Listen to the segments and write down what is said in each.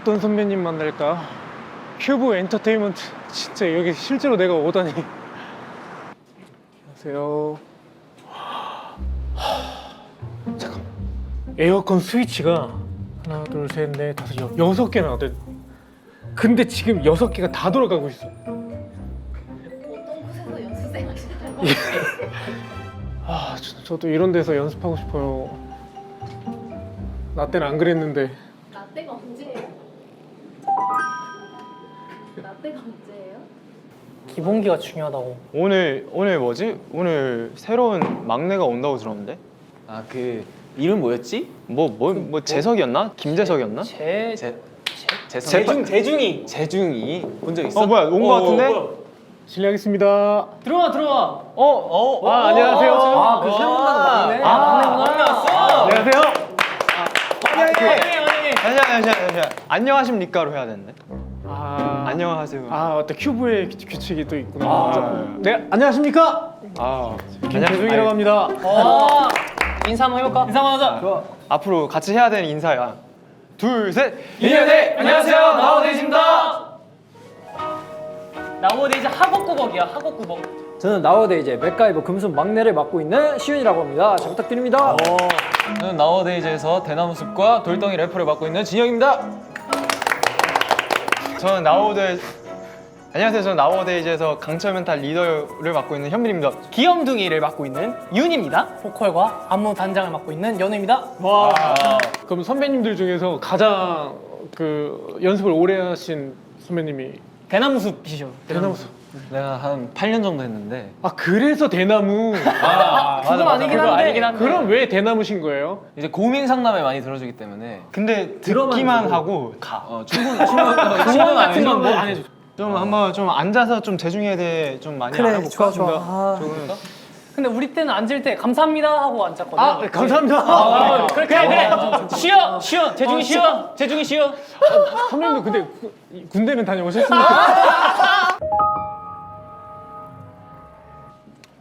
어떤 선배님 만날까? 큐브 엔터테인먼트. 진짜 여기 실제로 내가 오다니. 안녕하세요. 잠깐. 에어컨 스위치가 하나 둘셋넷 다섯 여, 여섯 개나 돼. 근데 지금 여섯 개가 다 돌아가고 있어? 아 저, 저도 이런 데서 연습하고 싶어요. 나 때는 안 그랬는데 기본기가 중요하다고. 오늘 오늘 뭐지? 오늘 새로운 막내가 온다고 들었는데 아 그 이름 뭐였지? 뭐 뭐 뭐 재석이었나? 김재석이었나? 제, 제 재성 재중 재중이 재중이 본 적 있어? 어 뭐야 온 거 같은데? 실례하겠습니다 들어와 들어와. 어? 어? 아 안녕하세요 아 그 새로 온다는 막내. 아, 막내 왔어. 안녕하세요 안녕히 안녕히. 잠시만 잠시만 잠시만 안녕하십니까로 해야 되는데 아, 안녕하세요 아 맞다 큐브의 규- 규칙이 또 있구나 아. 네 안녕하십니까 아 김재중이라고 합니다 어. 인사 한번 해볼까? 인사 한번 하자. 앞으로 같이 해야 되는 인사야 둘셋 인연대 안녕하세요 나우데이즈입니다. 나우데이즈 학업구벅이야 학업구벅. 저는 나워데이제 맥가이버 금손 막내를 맡고 있는 시윤이라고 합니다. 잘 부탁드립니다. 저는 나워데이즈에서 대나무 숲과 돌덩이 래퍼를 맡고 있는 진영입니다. 저는 나우데 안녕하세요 저는 나우데이즈에서 강철 멘탈 리더를 맡고 있는 현민입니다 귀염둥이를 맡고 있는 윤입니다. 보컬과 안무 단장을 맡고 있는 연우입니다. 와 그럼 선배님들 중에서 가장 그 연습을 오래 하신 선배님이 대나무숲이시죠. 대나무 내가 한 8년 정도 했는데 아 그래서 대나무 아, 그건 아니긴 그거 한데. 아니긴 한데 그럼 왜 대나무신 거예요? 이제 고민 상담에 많이 들어주기 때문에 근데 듣기만 하고 가 어, 출근 출근 조언 같은 건 뭐 안 해줘. 좀 한번 좀 앉아서 좀 재중에 대해 좀 많이 그래, 알아볼까? 좋아, 좋아. 아. 조금 근데 우리 때는 앉을 때 감사합니다 하고 앉았거든. 아 네, 감사합니다 아, 그래 그래 그래. 쉬어 쉬어 재중이 쉬어 재중이 쉬어. 선배님도 근데 구- 군대는 다녀오셨습니까?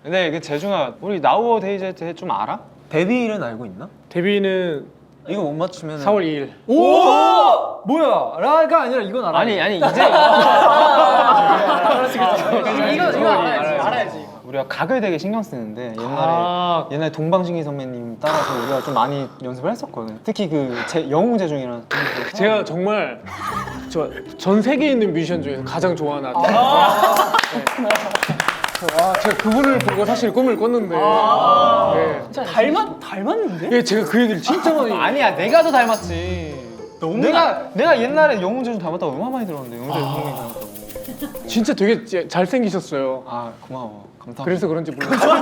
근데 그 재중아 우리 나우어 데이즈 대해 좀 알아? 데뷔일은 알고 있나? 데뷔는 이거 못 맞추면 4월 2일 오! 뭐야? 라가 아니라 이건 알아. 아니 아니 이제 이거 이거 알아야지 알아야지. 우리가 각을 되게 신경 쓰는데 옛날에 아. 옛날에 동방신기 선배님 따라서 우리가 좀 많이 연습을 했었거든. 특히 그 제, 영웅 재중이랑 제가 정말 저 전 세계에 있는 뮤지션 중에서 가장 좋아하는 아티스트. 네. 아, 제가 그분을 보고 사실 꿈을 꿨는데. 네. 진짜 닮았 닮았는데? 예, 제가 그 얘기를 진짜 많이. 아니야 내가 더 닮았지. 내가 내가 옛날에 영웅 재중 닮았다고 얼마나 많이 들었는데 영웅 재중 선배님 닮았다고. 진짜 되게 제- 잘생기셨어요. 아 고마워 감사합니다. 그래서 그런지 몰랐어요.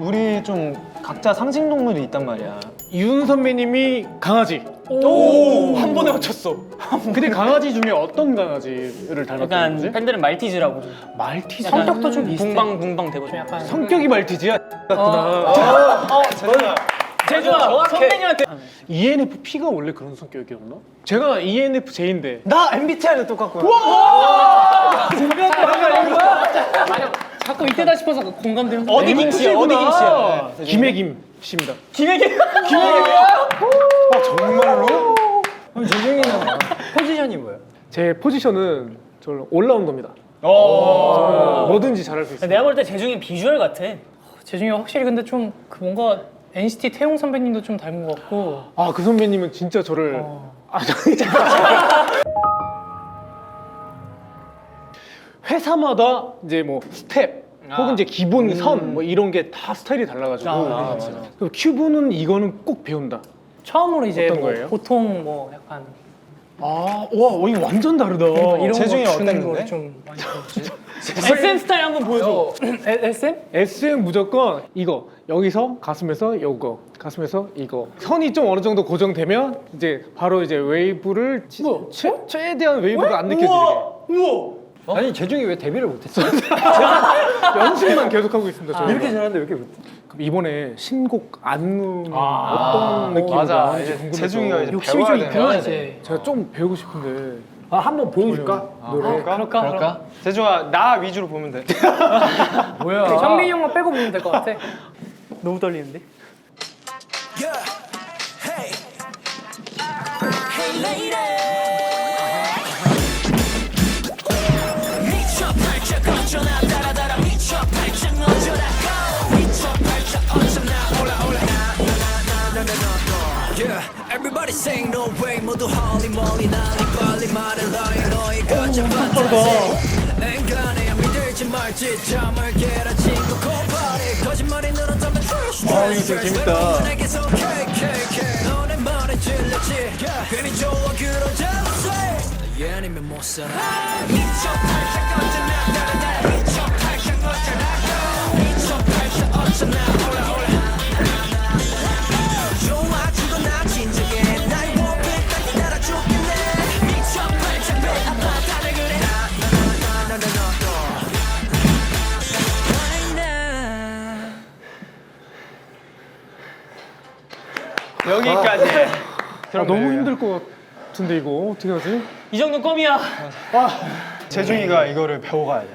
우리 좀 각자 상징 동물이 있단 말이야. 윤 선배님이 강아지. 오 한 번에 맞췄어. 근데 강아지 중에 어떤 강아지를 거지? 팬들은 말티즈라고 좀. 말티즈. 성격도 좀 붕방 붕방 되고 좀 약간. 성격이 말티즈야. 같구나. 재중아 선배님한테. ENFP가 원래 그런 성격이었나? 제가 E ENFJ인데 나 MBTI도 똑같고요. 자꾸 이 때다 싶어서 공감되는. 어디 김씨야? 어디 김씨야? 김혜김 씨입니다. 김혜기. 그럼 재중이는 포지션이 뭐예요? 제 포지션은 저는 올라운더입니다. 저는 뭐든지 잘할 수 있어요. 내가 볼 때 재중이 비주얼 같아. 재중이 확실히 근데 좀 그 뭔가 NCT 태용 선배님도 좀 닮은 것 같고. 아 그 선배님은 진짜 저를 어. 아 진짜 회사마다 이제 뭐 스텝 혹은 이제 기본 선뭐 이런 게 다 스타일이 달라가지고 아, 맞아, 그 큐브는 이거는 꼭 배운다. 처음으로 이제 어떤 뭐 거예요? 보통 뭐 약간 아, 와, 이거 완전 다르다. 이런 재중이 주는 어땠는데? 좀 많이 배웠지. SM 스타일 한번 보여줘. 에- SM? SM 무조건 이거 여기서 가슴에서 이거 가슴에서 이거 선이 좀 어느 정도 고정되면 이제 바로 이제 웨이브를 지- 뭐야? 최, 최대한 웨이브가 안 느껴지게 우와. 아니 재중이 왜 데뷔를 못했어? 연습만 계속하고 있습니다. 저희가. 이렇게 잘하는데 왜 이렇게 못해? 그럼 이번에 신곡 안무는 어떤 느낌으로 맞아. 나오는지 이제 궁금해서 재중이가 이제 욕심이 좀 배워야 있구나? 이제. 제가 좀 배우고 싶은데 아 한번 보여줄까? 노래. 그럴까? 그럴까? 그럴까? 재중아 나 위주로 보면 돼. 뭐야? 현민이 형만 빼고 보면 될 것 같아. 너무 떨리는데? Yeah, everybody saying no way. 모두 홀리 몰리 난리 빨리 말해라 너의 가짜 판타지 앵간해. 믿을지 말지. 잠을 깨라 친구. 코파리. 거짓말이 늘었다면 trust 아, 이거 되게 재밌다. 내게서 KKK 너네 말에 질렸지. 괜히 좋아 그런 jealousy 얘 아니면 못 살아. 미쳐 팔짝 어쩌나 나를 미쳐 팔짝 어쩌나 미쳐 팔짝 어쩌나. 올라 올라 여기까지. 아, 너무 힘들 것 같은데 이거 어떻게 하지? 이 정도 껌이야. 재중이가 이거를 배워가야 돼.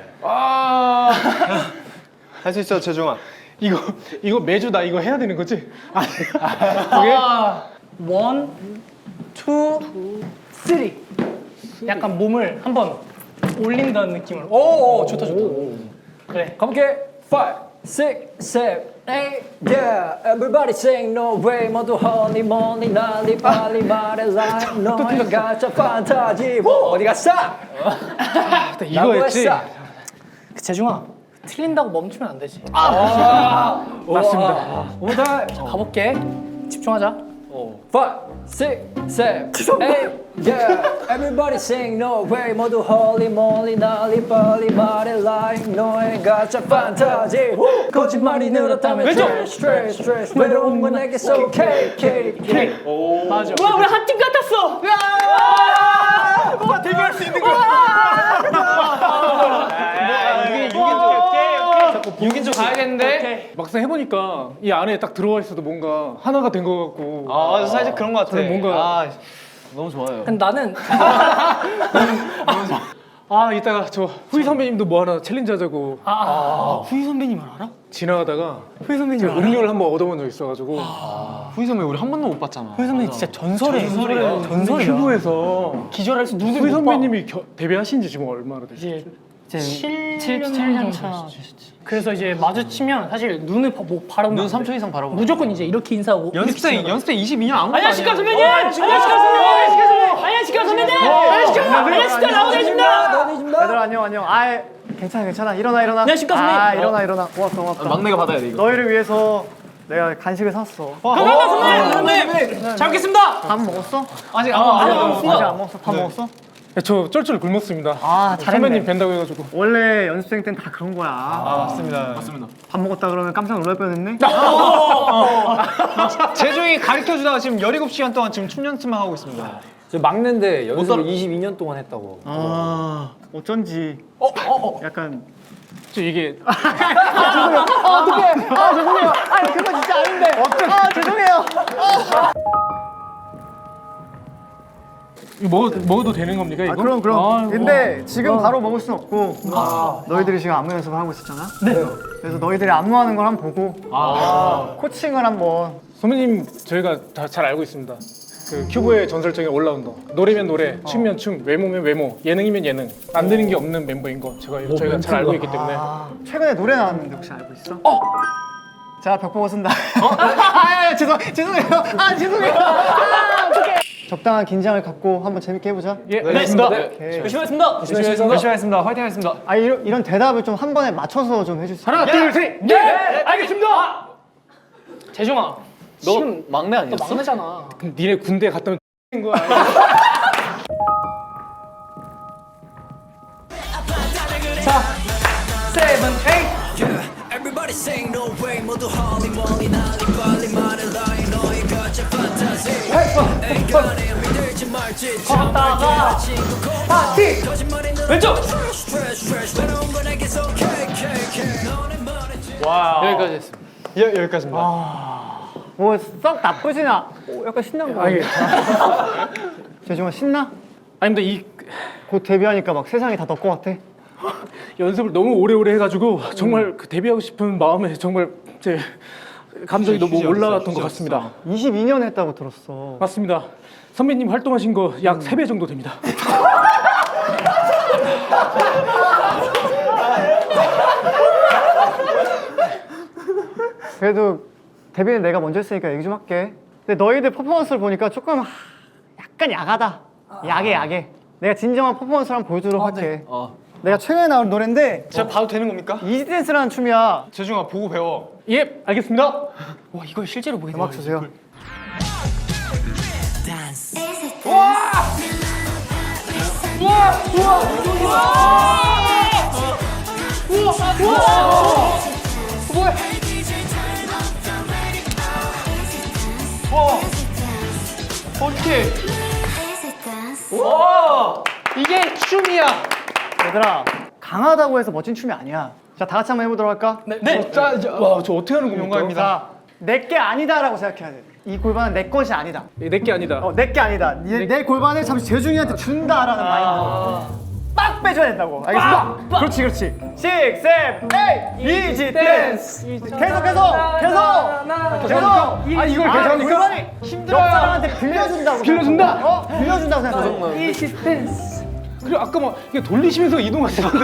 아할수 있어, 재중아. 이거 이거 매주 나 이거 해야 되는 거지? 아니 아, 원, 투, 쓰리. 약간 몸을 한번 올린다는 느낌으로. 오, 오 좋다 좋다. 그래. 가볼게. 5, 6, 7, 8, yeah. Everybody saying no way. 모두 허니 머니 난리 빨리 말해라. 너의 가짜 판타지. 오, 어디 갔어? 이거 라고 했지? 했어. 그 재중아, 틀린다고 멈추면 안 되지. 맞습니다. 오늘 자, 가볼게. 집중하자. 5, 6, 7, 8, yeah. Everybody saying no way. 모두 holy moly 난리 빨리 말해라. 너의 가짜 판타지. 거짓말이 늘었다면 왼쪽! stress, stress, stress. 외로운 건 내게서 K, K, K. 맞아. 와, 우리 한 팀 같았어. 유긴조 가야겠는데? 막상 해보니까 이 안에 딱 들어와 있어도 뭔가 하나가 된 것 같고 아. 살짝 그런 것 같아. 저는 뭔가- 아, 너무 좋아요. 근데 나는 아 이따가 저 후이 선배님도 뭐 하나 챌린지 하자고 아, 아, 후이 선배님을 알아? 지나가다가 후이 선배님 제가 알아? 음료를 한번 얻어본 적 있어가지고 후이 선배 우리 한 번도 못 봤잖아. 후이 선배님 진짜 전설이에요. 전설이야. 전설이야. 큐브에서 기절할 수 눈을 후이 못 봐. 선배님이 겨- 데뷔하신 지 지금 얼마나 되세요? 이제 7, 7년 차. 그래서 이제 마주치면 사실 눈을 바, 뭐 바라보면 눈안 돼. 3초 이상 바라보. 무조건 이제 이렇게 인사하고 연습 때, 이렇게 연습 때 22년 아무것도 안녕하십니까. 선배님! 안녕하십니까 선배님! 안녕하십니까 선배님! 안녕하십니까! 안녕하십니까 나오겠습니다! 얘들아 안녕 안녕 아 괜찮아 괜찮아 일어나 일어나 안녕하십니까, 선배님. 아 일어나 일어나 고맙다 고맙다 막내가 받아야 돼 이거. 너희를 위해서 내가 간식을 샀어 감사합니다 선배님! 선배님! 잘 먹겠습니다! 밥 먹었어? 아직 안 아, 먹었어. 안 아직. 안 먹었어 밥 먹었어? 네, 저 쩔쩔 굶었습니다. 아 선배님 잘했네 뵌다고 해가지고. 원래 연습생 땐 다 그런 거야. 아, 맞습니다. 맞습니다. 밥 먹었다 그러면 깜짝 놀랄 뻔했네. 재중이 가르쳐 주다가 지금 17시간 동안 지금 춤 연습만 하고 있습니다. 저 막내인데 연습을 22년 동안 했다고. 아 어쩐지 약간 저 이게 어떡해 아 죄송해요. 아 그거 진짜 아닌데. 아 죄송해요 먹어도, 먹어도 되는 겁니까 이거? 아 그럼 그럼 아이고. 근데 지금 바로 먹을 순 없고 너희들이 지금 안무 연습을 하고 있었잖아 네 그래서 너희들이 안무하는 걸 한번 보고 코칭을 한번 선배님 저희가 다 잘 알고 있습니다. 그 큐브의 전설적인 올라운더 노래면 노래, 춤면 춤, 외모면 외모, 예능이면 예능 안 되는 게 없는 멤버인 거 제가 저희가 잘 알고 있기 때문에 최근에 노래 나왔는데 혹시 알고 있어? 어! 자, 벽 보고 쓴다. 아, 아, 죄송, 죄송해요. 아, 죄송해요. 아, 어떡해. 적당한 긴장을 갖고 한번 재밌게 해보자. 예 알겠습니다. 오케이. 열심히 하겠습니다! 열심히 하겠습니다. 화이팅 하겠습니다. 아, 이런, 이런 대답을 좀 한 번에 맞춰서 좀 있어? 하나 둘 셋. 네! 알겠습니다! 재중아 너 지금 막내 너 아니었어? 막내잖아 그럼 니네 군대 갔다 온 거야. 세븐, 에잇! Everybody saying no way 모두 홀리 몰리 난리 빨리 가짜 거짓말이 늘어 왼쪽! 지 여기까지 했습니다. 여, 여기까지입니다. 뭐, 썩 나쁘진 않아. 오, 약간 신난 거 아, 예. 같아. 죄송해, 신나? 아니 근데 이곧 데뷔하니까 막 세상이 다 너 거 같아. 연습을 너무 오래오래 해가지고 정말 그 데뷔하고 싶은 마음에 정말 제 감정이 너무 올라왔던 것 같습니다. 22년 했다고 들었어. 맞습니다. 선배님 활동하신 거 약 3배 정도 됩니다. 그래도 데뷔는 내가 먼저 했으니까 얘기 좀 할게. 근데 너희들 퍼포먼스를 보니까 조금 하, 약간 야하다. 야해 야해. 내가 진정한 퍼포먼스를 한번 보여주도록 할게. 내가 최근에 나온 노래인데 제가 봐도 되는 겁니까? 이지 댄스라는 춤이야. 재중아 보고 배워. 예, 알겠습니다. 와 이걸 실제로 보게 음악 주세요. 이게 춤이야. 얘들아 강하다고 해서 멋진 춤이 아니야. 자 다 같이 한번 해보도록 할까? 네. 자, 자, 와, 저 어떻게 하는 겁니까? 영광입니다. 내게 아니다라고 생각해야 돼. 이 골반은 내 것이 아니다. 내게 아니다. 어, 내게 아니다. 내, 내 골반을 잠시 재중이한테 준다라는 마인드로 빡 빼줘야 된다고. 알겠어? 그렇지, 그렇지. 6, 7, 8, 이지 댄스. 계속, 계속, 계속, 계속. 아, 이걸 아, 계산하니까? 골반이 힘들어. 옆 사람한테 빌려준다고. 빌려준다? 어? 빌려준다고 생각해. 이지 댄스 그리고 아까 막 이게 돌리시면서 이동하시는데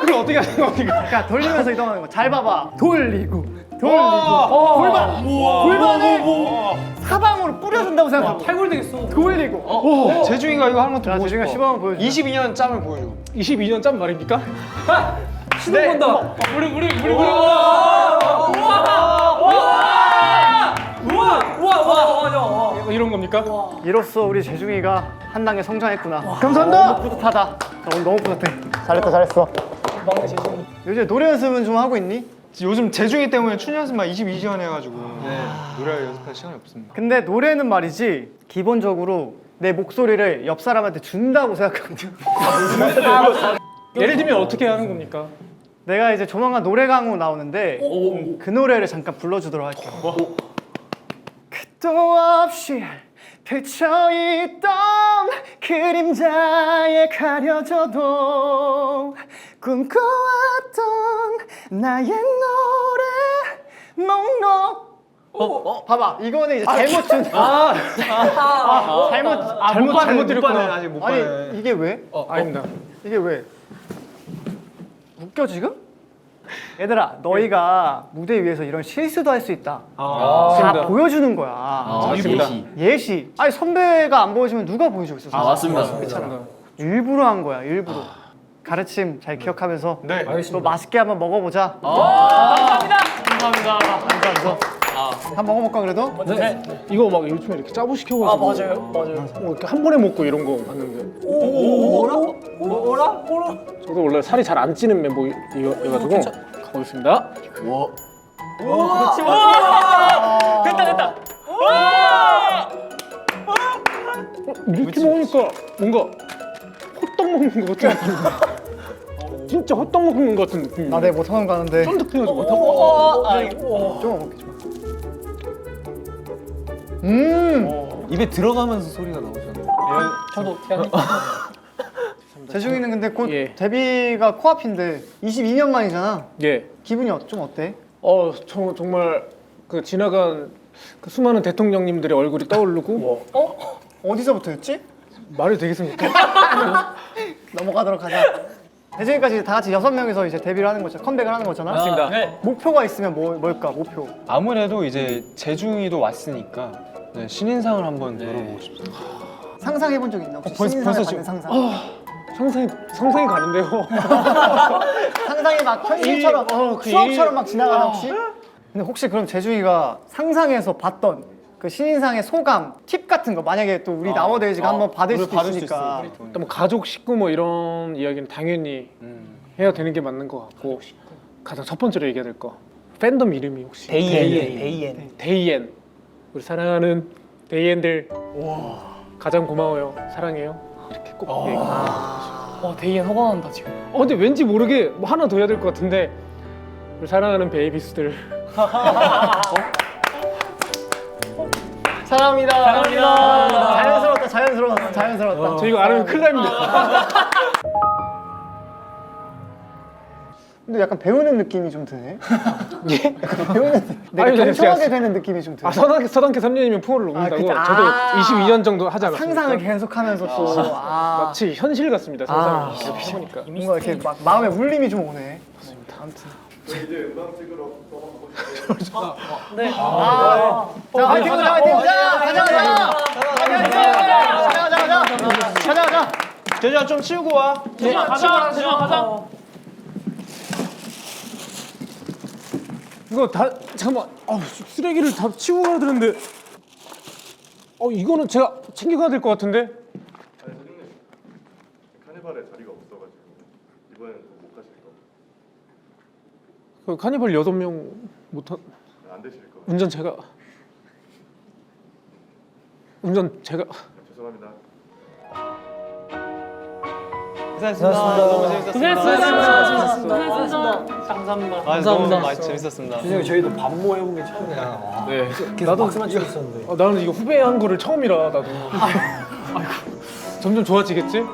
그걸 어떻게 하는 겁니까? 그러니까 돌리면서 이동하는 거. 잘 봐봐. 돌리고, 돌리고. 골반, 골반을 사방으로 뿌려준다고 생각하고. 탈골 되겠어 돌리고. 어, 재중이가 이거 하는 것도 자, 보고 재중이가 싶어. 시범 보여줘. 22년 짬을 보여줘. 22년 짠 말입니까? 시동 건다 우리 우리 우리 우리 어, 이런 겁니까? 이로써 우리 재중이가 한 단계 성장했구나. 감사합니다. 너무 뿌듯하다. 나 오늘 너무 뿌듯해. 잘했다, 잘했어. 요즘 노래 연습은 좀 하고 있니? 요즘 재중이 때문에 춘 연습만 22시간 해가지고 노래 연습할 시간이 없습니다. 근데 노래는 말이지 기본적으로 내 목소리를 옆 사람한테 준다고 생각하거든. 예를 들면 어떻게 하는 겁니까? 내가 이제 조만간 노래 강우 나오는데 그 노래를 잠깐 불러주도록 할게요. 끝도 없이 펼쳐있던 그림자에 가려져도 꿈꿔왔던 나의 노래 목록 어, 봐봐 이거는 이제 잘못 준 아, 잘못 잘못 잘못 드렸구나. 아직 못 아니 봐요. 이게 왜? 아닙니다. 이게 왜? 웃겨 지금? 얘들아 너희가 무대 위에서 이런 실수도 할 수 있다. 다 맞습니다. 보여주는 거야. 맞습니다. 예시. 아니 선배가 안 보여주면 누가 보여주고 있어 아 맞습니다. 일부러 한 거야 일부러. 가르침 잘 기억하면서 네. 또 맛있게 한번 먹어보자. 감사합니다. 감사합니다. 감사합니다 한번 먹어볼까 그래도? 이거 막 요즘에 이렇게 짜부 시켜가지고 아 맞아요 맞아요 뭐 이렇게 한 번에 먹고 이런 거 봤는데 뭐라 뭐라 뭐라 저도 원래 살이 잘 안 찌는 멤버여가지고 가보겠습니다. 됐다 됐다 어, 이렇게 먹으니까 뭔가 호떡 먹는 것 않나? 진짜 호떡 먹는 것 같은 느낌. 나내 못하는 거 하는데 쫀득해가지고 좀 먹을게 좀 음! 입에 들어가면서 소리가 나오잖아요. 저도 그냥 재중이는 근데 곧 예. 데뷔가 코앞인데 22년 만이잖아 예. 기분이 어- 좀 어때? 어, 저, 정말 그 지나간 그 수많은 대통령님들의 얼굴이 떠오르고 어디서부터였지? 말이 되겠습니까? 넘어가도록 하자. 대중이까지 다 같이 여섯 명이서 이제 데뷔를 하는 거잖아. 컴백을 하는 거잖아. 맞습니다. 네. 목표가 있으면 뭐, 뭘까? 목표. 아무래도 이제 재중이도 왔으니까 네, 신인상을 한번 노려보고 싶습니다. 상상해 본 적 있나? 혹시 벌써- 신인상을 벌써 받는 지금- 상상. 상상이 상상이 가는데요. 상상이 막 현실처럼 이- 어, 그 이- 막 지나가나 혹시? 근데 혹시 그럼 재중이가 상상에서 봤던 그 신인상의 소감, 팁 같은 거 만약에 또 우리 나워데이즈가 한번 받을 우리 수도 받을 수 있으니까. 있어. 일단 뭐 가족 식구 뭐 이런 이야기는 당연히 해야 되는 게 맞는 것 같고. 가장 첫 번째로 얘기해야 될 거. 팬덤 이름이 혹시? 데이엔. 데이엔. 데이엔 우리 사랑하는 데이엔들 가장 고마워요 사랑해요 이렇게 꼭 얘기. 와 데이엔 허가한다 지금 어 근데 왠지 모르게 뭐 하나 더 해야 될 것 같은데 우리 사랑하는 베이비스들 사랑합니다. 사랑합니다. 자연스러웠다. 자연스러웠다. 자연스러웠다. 저 이거 안 하면 큰일 납니다 근데 약간 배우는 느낌이 좀 드네. 약간 배우는 내가 아니, 네, 경청하게 제가- 되는 느낌이 좀 드네. 아 서당계 서당계 3년이면 풍어를 녹는다고. 아. 저도 22년 정도 하지 않았습니까? 상상을 계속하면서 또 아, 마치 현실 같습니다 아. 상상이 이렇게 해보니까 뭔가 이렇게 막 마음에 울림이 좀 오네. 아무튼. 네. 자, 화이팅 보자, 화이팅! 가자, 가자! 가자, 가자, 가자! 가자, 가자! 재준아 좀 치우고 와. 가자. 재준아 가자. 이거 다 잠깐만 어, 쓰레기를 다 치우고 가야 되는데 어 이거는 제가 챙겨가야 될 것 같은데 카니발에 자리가 없어가지고 이번에는 못 가실 거. 그 카니발 여섯 명 못한 안 되실 거. 운전 제가 운전 제가 죄송합니다. 고생했습니다. 너무 재밌었습니다. 고생했습니다. 고생했습니다. 감사합니다. 아, 너무 많이 재밌었습니다. 준영이 저희도 반모 해본 게 처음이야. 네 계속 박수만 치고 있었는데. 어, 나는 이거 후배 한 거를 처음이라 나도 아이고 점점 좋아지겠지?